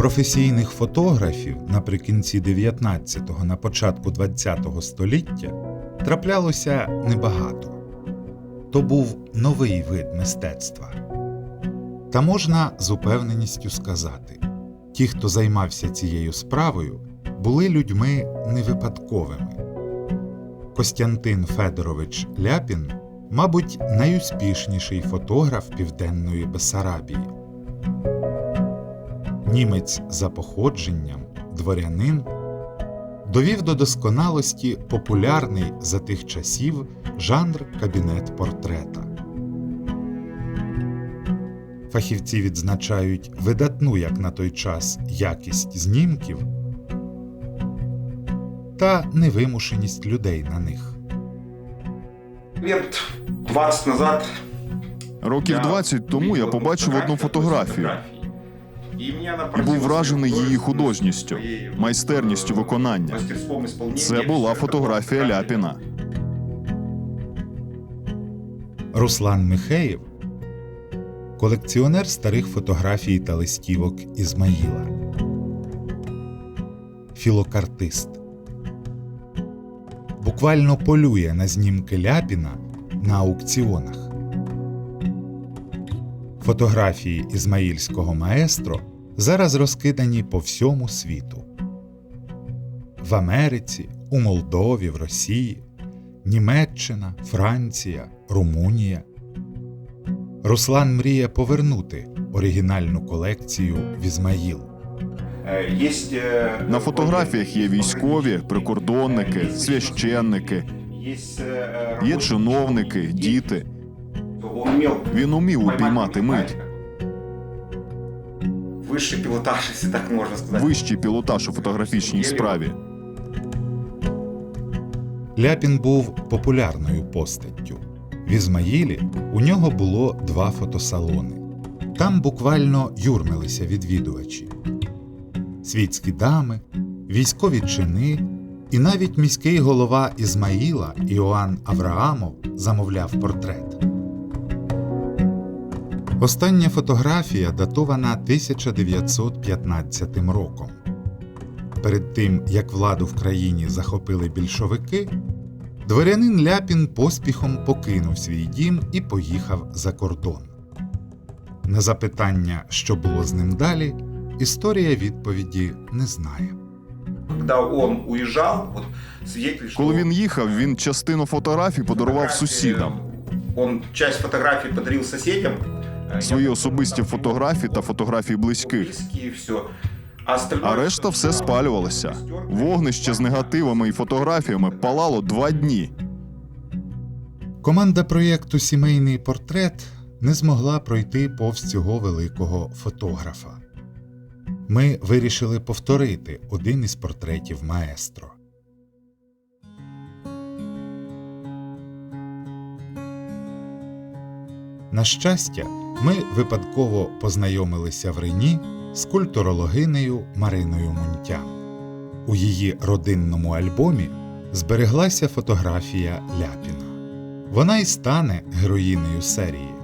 Професійних фотографів наприкінці 19-го, на початку 20-го століття траплялося небагато. То був новий вид мистецтва. Та можна з упевненістю сказати: ті, хто займався цією справою, були людьми невипадковими. Костянтин Федорович Ляпін, мабуть, найуспішніший фотограф Південної Бесарабії. Німець за походженням, дворянин, довів до досконалості популярний за тих часів жанр кабінет портрета. Фахівці відзначають видатну, як на той час, якість знімків та невимушеність людей на них. Лет 20 назад Років 20 тому я побачив одну фотографію і був вражений її художністю, майстерністю виконання. Це була фотографія Ляпіна. Руслан Михеєв колекціонер старих фотографій та листівок Ізмаїла, філокартист. Буквально полює на знімки Ляпіна на аукціонах. Фотографії ізмаїльського маестро зараз розкидані по всьому світу. В Америці, у Молдові, в Росії, Німеччина, Франція, Румунія. Руслан мріє повернути оригінальну колекцію в Ізмаїл. Э, На фотографіях є військові, прикордонники, священники, э, є чиновники, діти. Він умів упіймати мить, Высший пилотаж, если так можно сказать. вищий пілотаж у фотографічній справі. Ляпін був популярною постаттю. В Ізмаїлі у нього було два фотосалони. Там буквально юрмилися відвідувачі: світські дами, військові чини, і навіть міський голова Ізмаїла Іоанн Авраамов замовляв портрет. Остання фотографія датована 1915 роком. Перед тим, як владу в країні захопили більшовики, дворянин Ляпін поспіхом покинув свій дім і поїхав за кордон. На запитання, що було з ним далі, історія відповіді не знає. Коли він їхав, він частину фотографій подарував сусідам. Он часть фотографий подарил соседям. Свої особисті фотографії та фотографії близьких. А, решта все спалювалося. Вогнище з негативами і фотографіями палало два дні. Команда проєкту Сімейний портрет не змогла пройти повз цього великого фотографа. Ми вирішили повторити один із портретів маестро. На щастя, ми випадково познайомилися в Рені з культурологинею Мариною Мунтян. У її родинному альбомі збереглася фотографія Ляпіна. Вона й стане героїнею серії.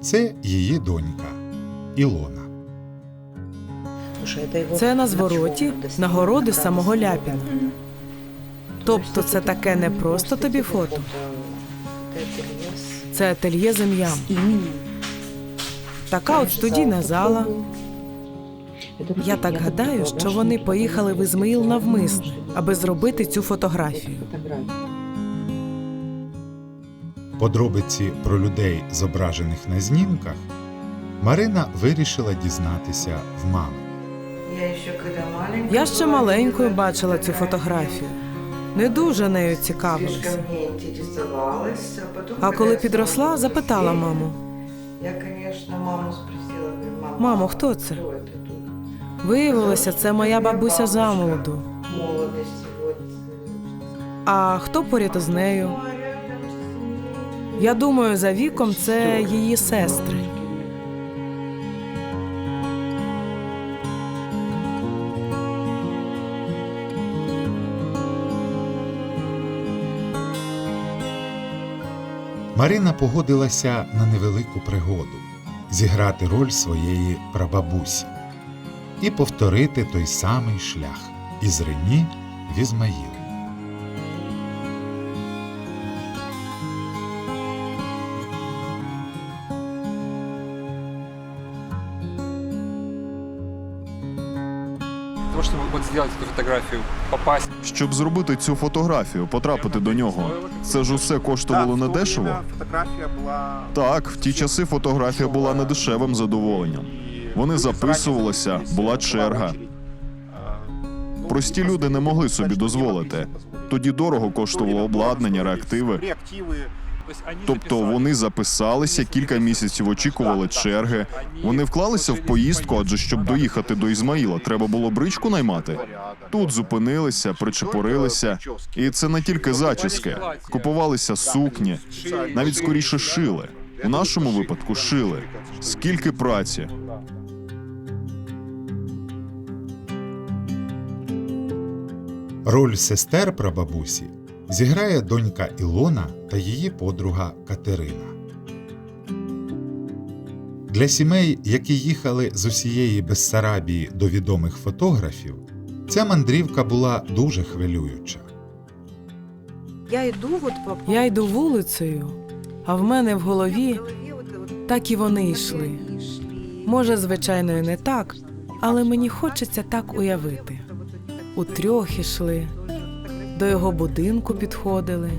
Це її донька Ілона. Це на звороті нагороди самого Ляпіна. Тобто це таке не просто тобі фото, це ательє зем'ям. Така от студійна зала. Я так гадаю, що вони поїхали в Ізмаїл навмисне, аби зробити цю фотографію. Подробиці про людей, зображених на знімках, Марина вирішила дізнатися в мами. Я ще маленькою бачила цю фотографію. Не дуже нею цікавилася. А коли підросла, запитала маму: Я, звісно, маму спросила, говорю, мама, Мамо, хто це? Кто это тут? виявилося, це моя бабуся замолоду. А хто поряд із нею? Я думаю, за віком це її сестри. Марина погодилася на невелику пригоду зіграти роль своєї прабабусі і повторити той самий шлях із Рені в Ізмаїл. зробити цю фотографію, попасть. Щоб зробити цю фотографію, потрапити до нього. Це ж усе коштувало недешево. Фотографія була так. В ті часи фотографія була не дешевим задоволенням. Вони записувалися, була черга. Прості люди не могли собі дозволити. Тоді дорого коштувало обладнання, реактиви. Тобто вони записалися, кілька місяців очікували черги. Вони вклалися в поїздку, адже щоб доїхати до Ізмаїла, треба було бричку наймати. Тут зупинилися, причепорилися, і це не тільки зачіски. Купувалися сукні, навіть скоріше шили. У нашому випадку шили. Скільки праці. Роль сестер прабабусі зіграє донька Ілона та її подруга Катерина. Для сімей, які їхали з усієї Бессарабії до відомих фотографів, ця мандрівка була дуже хвилююча. Я йду от по... Я йду вулицею, а в мене в голові так і вони йшли. Може, звичайно, і не так, але мені хочеться так уявити. Утрьох ішли, до його будинку підходили.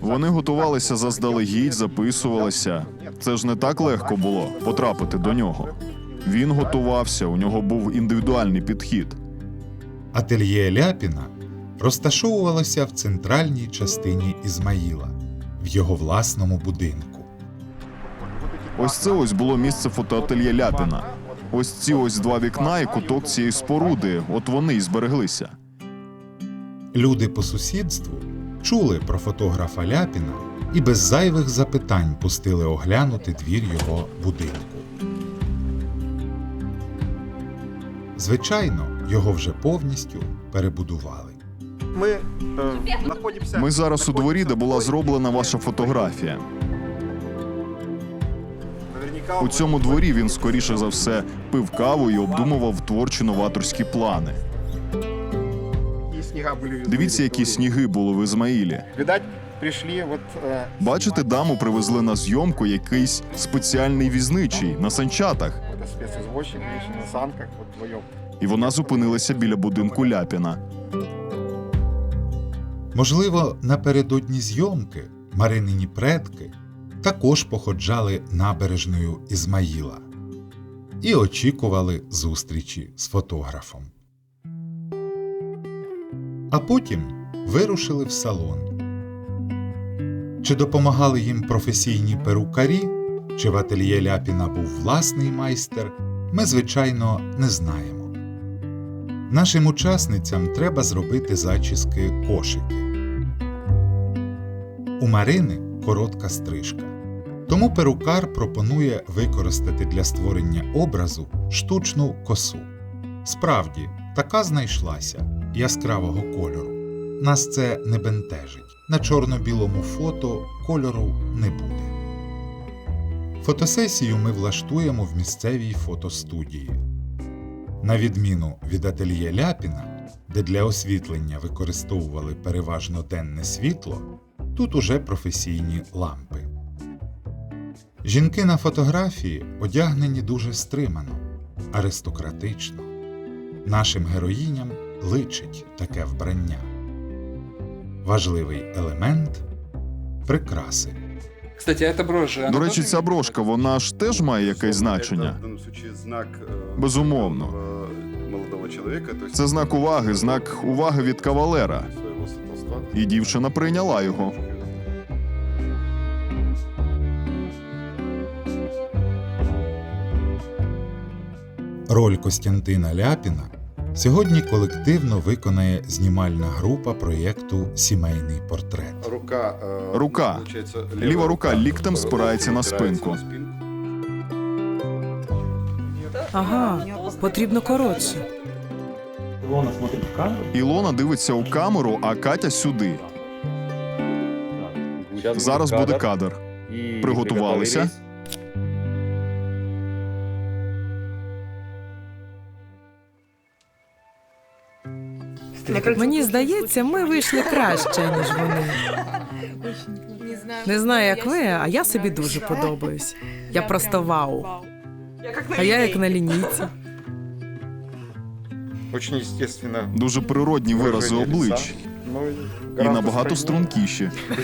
Вони готувалися заздалегідь, записувалися. Це ж не так легко було потрапити до нього. Він готувався, у нього був індивідуальний підхід. Ательє Ляпіна розташовувалося в центральній частині Ізмаїла, в його власному будинку. Ось це ось було місце фотоательє Ляпіна. Ось ці ось два вікна і куток цієї споруди. От вони й збереглися люди по сусідству чули про фотографа Ляпіна і без зайвих запитань пустили оглянути двір його будинку. Звичайно, його вже повністю перебудували. Ми е, знаходимося Ми зараз у дворі, де була зроблена ваша фотографія. У цьому дворі він скоріше за все пив каву і обдумував творчі новаторські плани. Дивіться, які сніги були в Ізмаїлі. Прийшли. От бачите, даму привезли на зйомку якийсь спеціальний візничий на санчатах. На санках от. І вона зупинилася біля будинку Ляпіна. Можливо, напередодні зйомки Маринині предки також походжали набережною Ізмаїла і очікували зустрічі з фотографом а потім вирушили в салон. Чи допомагали їм професійні перукарі, чи в ательє Ляпіна був власний майстер, ми, звичайно, не знаємо. Нашим учасницям треба зробити зачіски кошики. У Марини коротка стрижка. Тому перукар пропонує використати для створення образу штучну косу. Справді, така знайшлася яскравого кольору. Нас це не бентежить. На чорно-білому фото кольору не буде. Фотосесію ми влаштуємо в місцевій фотостудії. На відміну від ательє Ляпіна, де для освітлення використовували переважно денне світло, тут уже професійні лампи. Жінки на фотографії одягнені дуже стримано, аристократично. Нашим героїням личить таке вбрання. Важливий елемент прикраси. Кстати, а брошка. До речі, ця брошка вона ж теж має якесь значення. Безумовно. Це знак уваги, знак уваги від кавалера. І дівчина прийняла його. Роль Костянтина Ляпіна Сьогодні колективно виконає знімальна група проєкту Сімейний портрет. Рука рука ліва рука ліктем спирається на спинку. Ага, потрібно коротше. Ілона смотрить в камеру. Ілона дивиться у камеру, а Катя сюди. Зараз буде кадр. Приготувалися. Мені здається, ми вийшли краще, ніж вони. Не знаю, як ви, а я собі дуже подобаюсь. Я просто вау. А я як на лінійці. Очень естественно. Дуже природні вирази облич Ну, і набагато стрункіші.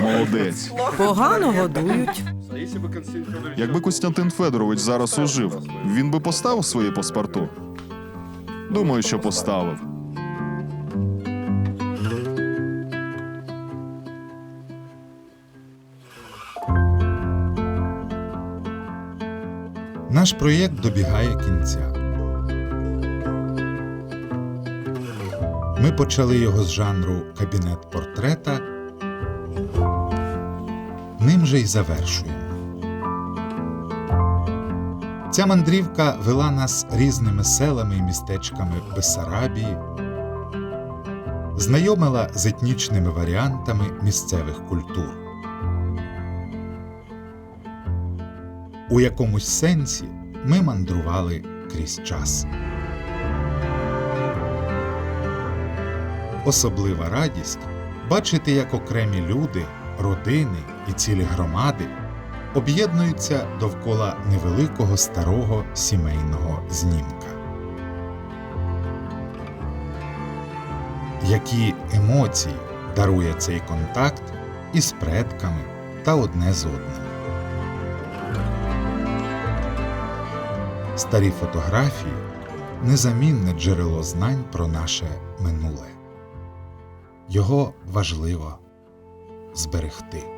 Молодець. Погано годують. Якби Костянтин Федорович зараз ожив, він би поставив свої паспорту? Думаю, що поставив. Наш проєкт добігає кінця. Ми почали його з жанру кабінет портрета. Ним же й завершуємо. Ця мандрівка вела нас різними селами і містечками Бессарабії, знайомила з етнічними варіантами місцевих культур. У якомусь сенсі ми мандрували крізь час. Особлива радість бачити, як окремі люди, родини і цілі громади об'єднуються довкола невеликого старого сімейного знімка. Які емоції дарує цей контакт із предками та одне з одним. Старі фотографії незамінне джерело знань про наше минуле. Його важливо зберегти.